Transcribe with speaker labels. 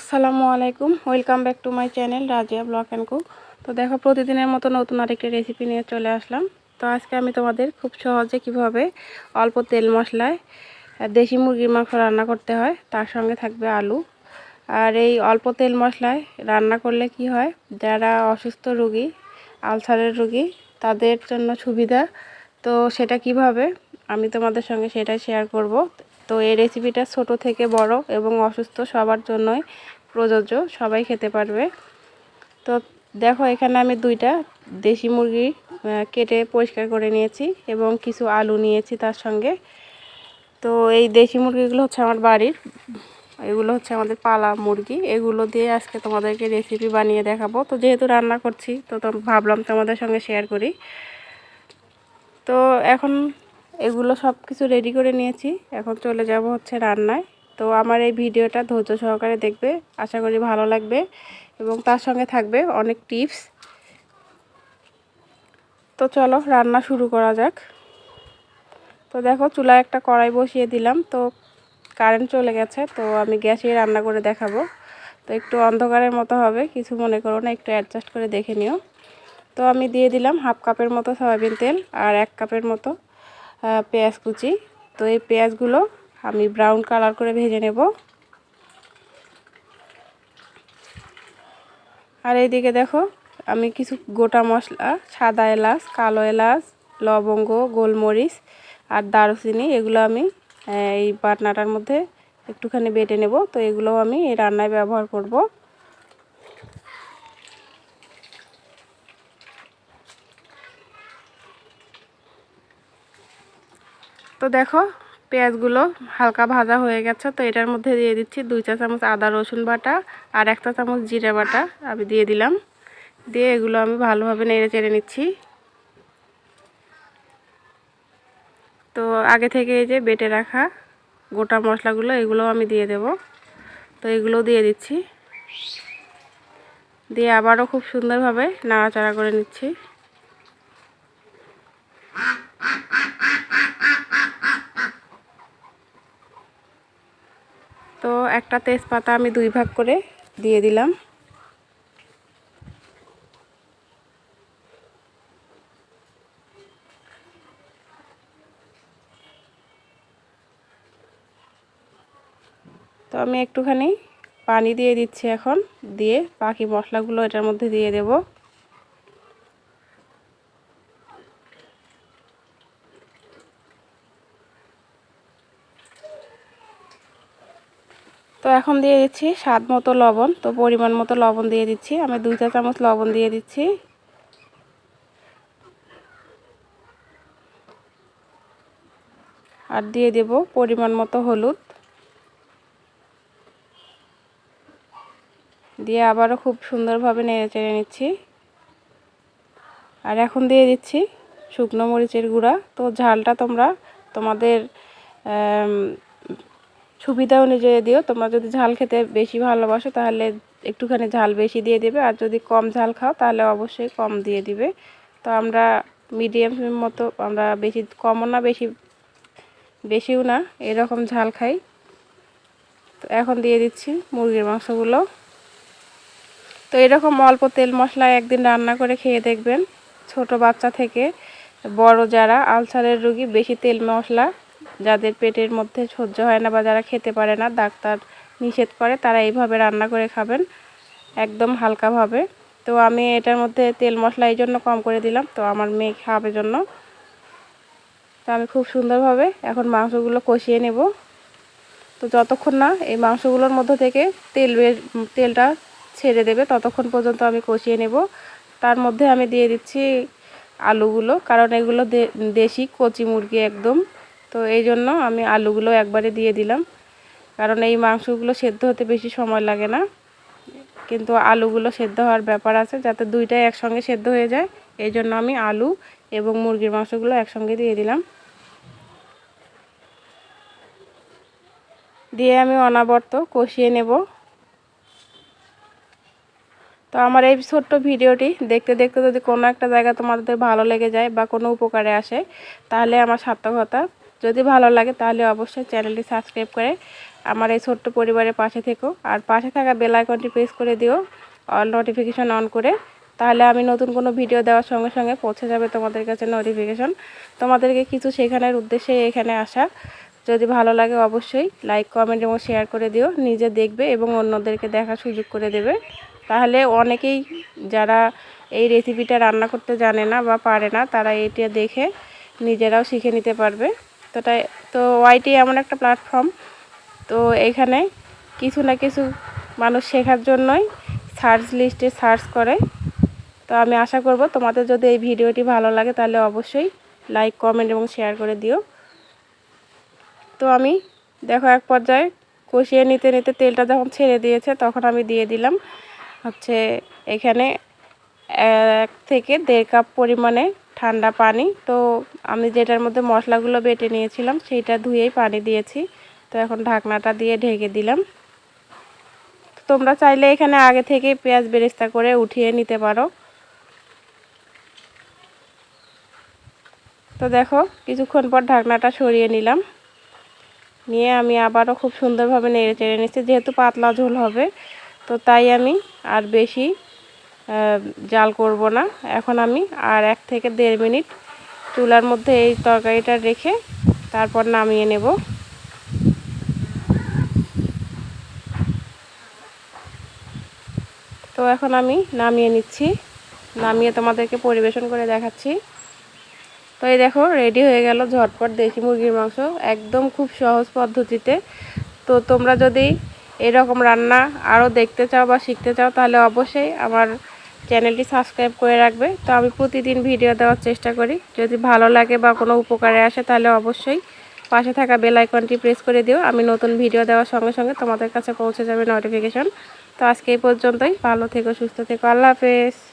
Speaker 1: আসসালামু আলাইকুম। Welcome back to my channel Razia blog and cook তো দেখো, প্রতিদিনের মতো নতুন আরেকটি রেসিপি নিয়ে চলে আসলাম। তো আজকে আমি তোমাদের খুব সহজে কীভাবে অল্প তেল মশলায় দেশি মুরগির মাংস রান্না করতে হয়, তার সঙ্গে থাকবে আলু। আর এই অল্প তেল মশলায় রান্না করলে কি হয়, যারা অসুস্থ রুগী, আলসারের রুগী, তাদের জন্য সুবিধা। তো সেটা কীভাবে, আমি তোমাদের সঙ্গে সেটাই শেয়ার করব। তো এই রেসিপিটা ছোট থেকে বড় এবং অসুস্থ সবার জন্যই প্রযোজ্য, সবাই খেতে পারবে। তো দেখো, এখানে আমি দুইটা দেশি মুরগি কেটে পরিষ্কার করে নিয়েছি এবং কিছু আলু নিয়েছি তার সঙ্গে। তো এই দেশি মুরগিগুলো হচ্ছে আমার বাড়ির, এগুলো হচ্ছে আমাদের পালা মুরগি। এগুলো দিয়ে আজকে তোমাদেরকে রেসিপি বানিয়ে দেখাবো। তো যেহেতু রান্না করছি, তো ভাবলাম তোমাদের সঙ্গে শেয়ার করি। তো এখন এগুলো সব কিছু রেডি করে নিয়েছি। এখন চলে যাব হচ্ছে রান্নায়। তো আমার এই ভিডিওটা ধৈর্য সহকারে দেখবে, আশা করি ভালো লাগবে এবং তার সঙ্গে থাকবে অনেক টিপস তো চলো রান্না শুরু করা যাক। তো দেখো চুলায় একটা কড়াই বসিয়ে দিলাম। তো কারেন্ট চলে গেছে, তো আমি গ্যাসেই রান্না করে দেখাবো। তো একটু অন্ধকারের মতো হবে, কিছু মনে করো না, একটু অ্যাডজাস্ট করে দেখে নিও। তো আমি দিয়ে দিলাম হাফ কাপের মতো সয়াবিন তেল আর এক কাপের মতো পেঁয়াজ কুচি। তো এই পেঁয়াজগুলো আমি ব্রাউন কালার করে ভেজে নেব। আর এইদিকে দেখো, আমি কিছু গোটা মশলা, সাদা এলাচ, কালো এলাচ, লবঙ্গ, গোলমরিচ আর দারুচিনি, এগুলো আমি এই বাটনাটার মধ্যে একটুখানি বেটে নেব। তো এগুলো আমি এই রান্নায় ব্যবহার করব। তো দেখো, পেঁয়াজগুলো হালকা ভাজা হয়ে গেছে, তো এটার মধ্যে দিয়ে দিচ্ছি দুই চা চামচ আদা রসুন বাটা আর একটা চামচ জিরা বাটা আমি দিয়ে দিলাম। দিয়ে এগুলো আমি ভালোভাবে নেড়ে চেড়ে নিচ্ছি। তো আগে থেকে এই যে বেটে রাখা গোটা মশলাগুলো এগুলো আমি দিয়ে দেব। তো এগুলো দিয়ে দিচ্ছি। দিয়ে আবারও খুব সুন্দরভাবে নাড়াচাড়া করে নিচ্ছি তো একটা তেজপাতা আমি দুই ভাগ করে দিয়ে দিলাম। তো আমি একটুখানি পানি দিয়ে দিচ্ছি এখন, দিয়ে বাকি মশলাগুলো এটার মধ্যে দিয়ে দেবো। তো এখন দিয়ে দিচ্ছি স্বাদ মতো লবণ। তো পরিমাণ মতো লবণ দিয়ে দিচ্ছি। আমি দুই চা চামচ লবণ দিয়ে দিচ্ছি। আর দিয়ে দেব পরিমাণ মতো হলুদ। দিয়ে আবারও খুব সুন্দরভাবে নেড়ে চেড়ে নিচ্ছি। আর এখন দিয়ে দিচ্ছি শুকনো মরিচের গুঁড়া। তো ঝালটা তোমরা তোমাদের সুবিধা অনুযায়ী দিও। তোমরা যদি ঝাল খেতে বেশি ভালোবাসো, তাহলে একটুখানি ঝাল বেশি দিয়ে দেবে। আর যদি কম ঝাল খাও, তাহলে অবশ্যই কম দিয়ে দিবে। তো আমরা মিডিয়াম মতো, আমরা বেশি কমও না, বেশি, বেশিও না, এরকম ঝাল খাই। তো এখন দিয়ে দিচ্ছি মুরগির মাংসগুলো। তো এরকম অল্প তেল মশলায় একদিন রান্না করে খেয়ে দেখবেন। ছোট বাচ্চা থেকে বড় যারা, আলসারের রুগী, বেশি তেল মশলা যাদের পেটের মধ্যে সহ্য হয় না বা যারা খেতে পারে না, ডাক্তার নিষেধ করে, তারা এইভাবে রান্না করে খাবেন, একদম হালকাভাবে। তো আমি এটার মধ্যে তেল মশলা এই জন্য কম করে দিলাম, তো আমার মেয়ে খাবে জন্য। তো আমি খুব সুন্দরভাবে এখন মাংসগুলো কষিয়ে নেব। তো যতক্ষণ না এই মাংসগুলোর মধ্য থেকে তেল তেলটা ছেড়ে দেবে, ততক্ষণ পর্যন্ত আমি কষিয়ে নেব। তার মধ্যে আমি দিয়ে দিচ্ছি আলুগুলো, কারণ এগুলো দেশি কচি মুরগি একদম। তো এই জন্য আমি আলুগুলো একবারে দিয়ে দিলাম। কারণ এই মাংসগুলো সেদ্ধ হতে বেশি সময় লাগে না। কিন্তু আলুগুলো সেদ্ধ হওয়ার ব্যাপার আছে, যাতে দুইটাই একসঙ্গে সেদ্ধ হয়ে যায়। এই জন্য আমি আলু এবং মুরগির মাংসগুলো একসঙ্গে দিয়ে দিলাম। দিয়ে আমি অনাবর্ত কষিয়ে নেব। তো আমার এই ছোট্ট ভিডিওটি দেখতে দেখতে যদি কোনো একটা জায়গা তোমাদের ভালো লেগে যায় বা কোনো উপকারে আসে, তাহলে আমার সার্থকতা যদি ভালো লাগে তাহলে অবশ্যই চ্যানেলটি সাবস্ক্রাইব করে আমার এই ছোট্ট পরিবারের পাশে থেকো। আর পাশে থাকা বেল আইকনটি প্রেস করে দিও, অল নোটিফিকেশন অন করে। তাহলে আমি নতুন কোনো ভিডিও দেওয়ার সঙ্গে সঙ্গে পৌঁছে যাবে তোমাদের কাছে নোটিফিকেশন তোমাদেরকে কিছু শেখানোর উদ্দেশ্যে এখানে আসা। যদি ভালো লাগে অবশ্যই লাইক কমেন্ট এবং শেয়ার করে দিও। নিজে দেখবে এবং অন্যদেরকে দেখার সুযোগ করে দেবে। তাহলে অনেকেই যারা এই রেসিপিটা রান্না করতে জানে না বা পারে না, তারা এটা দেখে নিজেরাও শিখে নিতে পারবে। তো তাই, তো ওয়াইটি এমন একটা প্ল্যাটফর্ম তো এখানে কিছু না কিছু মানুষ শেখার জন্যই সার্চ লিস্টে সার্চ করে। তো আমি আশা করব তোমাদের যদি এই ভিডিওটি ভালো লাগে তাহলে অবশ্যই লাইক কমেন্ট এবং শেয়ার করে দিও। তো আমি দেখো এক পর্যায়ে কষিয়ে নিতে নিতে তেলটা যখন ছেড়ে দিয়েছে তখন আমি দিয়ে দিলাম। হচ্ছে এখানে এক থেকে দেড় কাপ পরিমাণে ঠান্ডা পানি। তো আমি যেটার মধ্যে মশলাগুলো বেটে নিয়েছিলাম, সেইটা ধুয়েই পানি দিয়েছি। তো এখন ঢাকনাটা দিয়ে ঢেকে দিলাম। তোমরা চাইলে এখানে আগে থেকে পেঁয়াজ বেরেস্তা করে উঠিয়ে নিতে পারো। তো দেখো, কিছুক্ষণ পর ঢাকনাটা সরিয়ে নিলাম। নিয়ে আমি আবারও খুব সুন্দরভাবে নেড়ে চেড়ে নিচ্ছি। যেহেতু পাতলা ঝোল হবে, তো তাই আমি আর বেশি জাল করব না। এখন আমি আর এক থেকে দেড় মিনিট চুলার মধ্যে এই তরকারিটা রেখে তারপর নামিয়ে নেব। তো এখন আমি নামিয়ে নিচ্ছি। নামিয়ে তোমাদেরকে পরিবেশন করে দেখাচ্ছি। তো এই দেখো রেডি হয়ে গেল ঝটপট দেশি মুরগির মাংস। একদম খুব সহজ পদ্ধতিতে। তো তোমরা যদি এরকম রান্না আরও দেখতে চাও বা শিখতে চাও, তাহলে অবশ্যই আমার চ্যানেলটি সাবস্ক্রাইব করে রাখবে। তো আমি প্রতিদিন ভিডিও দেওয়ার চেষ্টা করি। যদি ভালো লাগে বা কোনো উপকারে আসে তাহলে অবশ্যই পাশে থাকা বেল আইকনটি প্রেস করে দিও। আমি নতুন ভিডিও দেওয়ার সঙ্গে সঙ্গে তোমাদের কাছে পৌঁছে যাবে নোটিফিকেশন। তো আজকে এই পর্যন্তই। ভালো থেকো, সুস্থ থেকো। আল্লাহ হাফেজ।